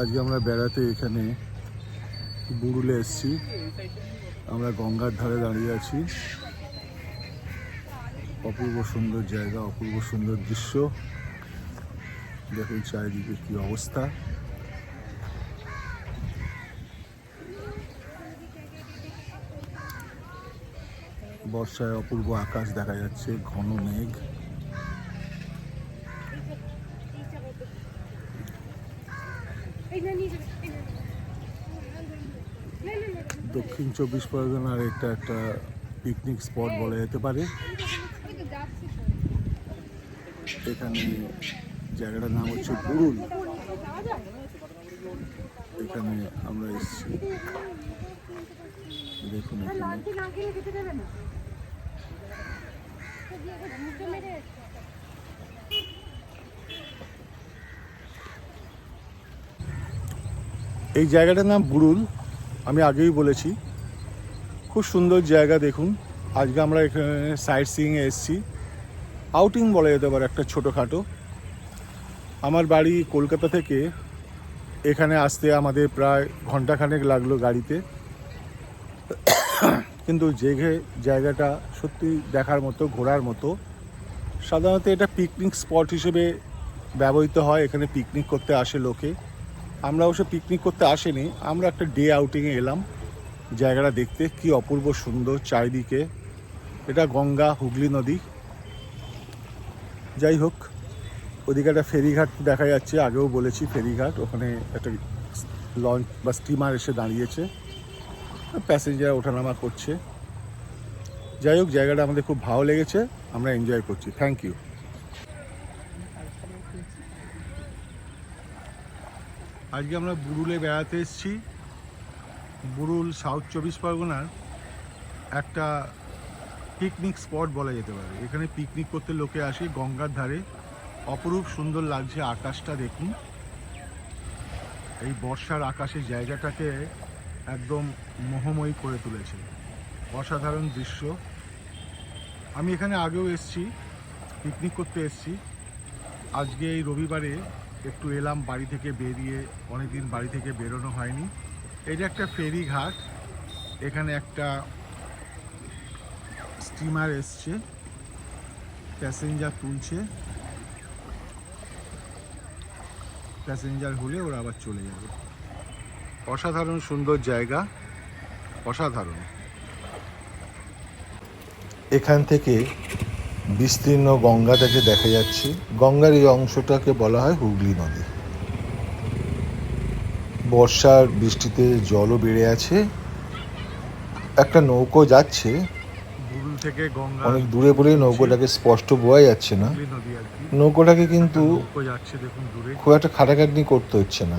আজকে আমরা বেড়াতে এখানে বুড়ুলে এসেছি। আমরা গঙ্গার ধারে দাঁড়িয়ে আছি। অপূর্ব সুন্দর জায়গা, অপূর্ব সুন্দর দৃশ্য। দেখুন চারিদিকে কি অবস্থা। বর্ষায় অপূর্ব আকাশ দেখা যাচ্ছে, ঘন মেঘ। দক্ষিণ চব্বিশ পরগনার এটা একটা পিকনিক স্পট বলা যেতে পারে। এখানে জায়গাটার নাম হচ্ছে বুরুল। এখানে আমরা এসেছি। দেখুন এই জায়গাটার নাম বুরুল আমি আগেই বলেছি। খুব সুন্দর জায়গা দেখুন। আজকে আমরা এখানে সাইট সিইংয়ে এসেছি। আউটিং বলা যেতে পারে একটা ছোটোখাটো। আমার বাড়ি কলকাতা থেকে এখানে আসতে আমাদের প্রায় ঘন্টাখানেক লাগল গাড়িতে। কিন্তু যে জায়গাটা সত্যি দেখার মতো, ঘোরার মতো, সাধারণত এটা পিকনিক স্পট হিসেবে ব্যবহৃত হয়। এখানে পিকনিক করতে আসে লোকে। আমরা অবশ্য পিকনিক করতে আসিনি, আমরা একটা ডে আউটিংয়ে এলাম, জায়গাটা দেখতে কি অপূর্ব সুন্দর চারিদিকে। এটা গঙ্গা হুগলি নদী। যাই হোক, ওদিকে একটা ফেরিঘাট দেখা যাচ্ছে, আগেও বলেছি ফেরিঘাট, ওখানে একটা লঞ্চ বা স্টিমার এসে দাঁড়িয়েছে। প্যাসেঞ্জার ওঠানামা করছে। যাই হোক, জায়গাটা আমাদের খুব ভালো লেগেছে, আমরা এনজয় করছি। থ্যাংক ইউ আজকে আমরা বুরুলে বেড়াতে এসেছি। বুরুল সাউথ চব্বিশ পরগনার একটা পিকনিক স্পট বলা যেতে পারে। এখানে পিকনিক করতে লোকে আসে গঙ্গার ধারে। অপরূপ সুন্দর লাগছে আকাশটা দেখুন। এই বর্ষার আকাশের জায়গাটাকে একদম মোহময়ী করে তুলেছে। অসাধারণ দৃশ্য। আমি এখানে আগেও এসেছি পিকনিক করতে এসেছি। আজকে এই রবিবারে একটু এলাম বাড়ি থেকে বেরিয়ে, অনেকদিন বাড়ি থেকে বেরোনো হয়নি। এটা একটা ফেরি ঘাট এখানে একটা স্টিমার এসছে প্যাসেঞ্জার তুলছে। প্যাসেঞ্জার হলে ওরা আবার চলে যাবে। অসাধারণ সুন্দর জায়গা, অসাধারণ। এখান থেকে বিস্তীর্ণ গঙ্গাটাকে দেখা যাচ্ছে। গঙ্গার এই অংশটাকে বলা হয় হুগলি নদী। বর্ষার বৃষ্টিতে জলও বেড়ে আছে। একটা নৌকো যাচ্ছে। থেকে গঙ্গা অনেক দূরে বলে নৌকোটাকে স্পষ্ট বোঝা যাচ্ছে না। নৌকোটাকে কিন্তু খুব একটা খাটাখাটনি করতে হচ্ছে না।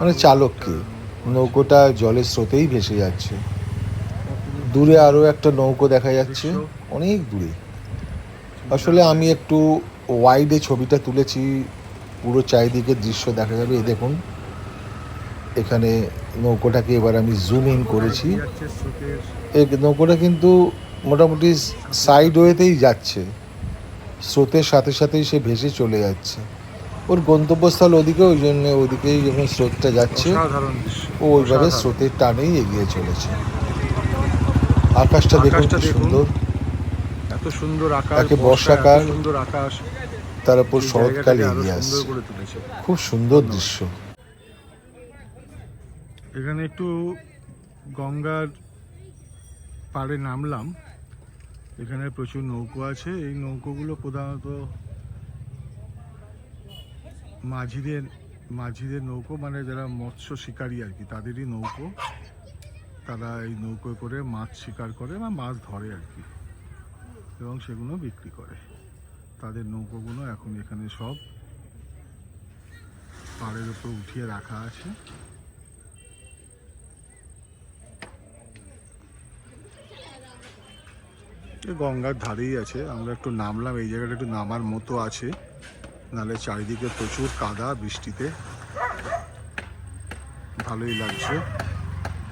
মানে চালককে। নৌকোটা জলের স্রোতেই ভেসে যাচ্ছে। দূরে আরও একটা নৌকো দেখা যাচ্ছে। অনেক দূরে। আসলে আমি একটু ওয়াইডে ছবিটা তুলেছি পুরো চারিদিকে দৃশ্য দেখা যাবে। এই দেখুন এখানে নৌকোটাকে এবার আমি জুম ইন করেছি। এই নৌকোটা কিন্তু মোটামুটি সাইড ওয়েতেই যাচ্ছে। স্রোতের সাথে সাথেই সে ভেসে চলে যাচ্ছে। ওর গন্তব্যস্থল ওদিকে ওই জন্য ওদিকেই যখন স্রোতটা যাচ্ছে ও ওইভাবে স্রোতের টানেই এগিয়ে চলেছে। আকাশটা দেখুন। সুন্দর। সুন্দর আকাশ একে বর্ষাকাল, সুন্দর আকাশ তার উপর এই শরৎকালে এগিয়ে আসছে খুব সুন্দর দৃশ্য। এখানে একটু গঙ্গার পাড়ে নামলাম। এখানে প্রচুর নৌকো আছে। এই নৌকোগুলো প্রধানত মাঝিদের মাঝিদের নৌকো মানে যারা মৎস্য শিকারী আর কি তাদেরই নৌকো। তারা এই নৌকো করে মাছ শিকার করে বা মাছ ধরে আর কি। এবং সেগুলো বিক্রি করে। তাদের নৌকোগুলো এখন এখানে সব পাড়ের উপর উঠিয়ে রাখা আছে। গঙ্গার ধারেই আছে। আমরা একটু নামলাম, এই জায়গাটা একটু নামার মতো আছে। নালে চারিদিকে প্রচুর কাদা, বৃষ্টিতে। ভালোই লাগছে।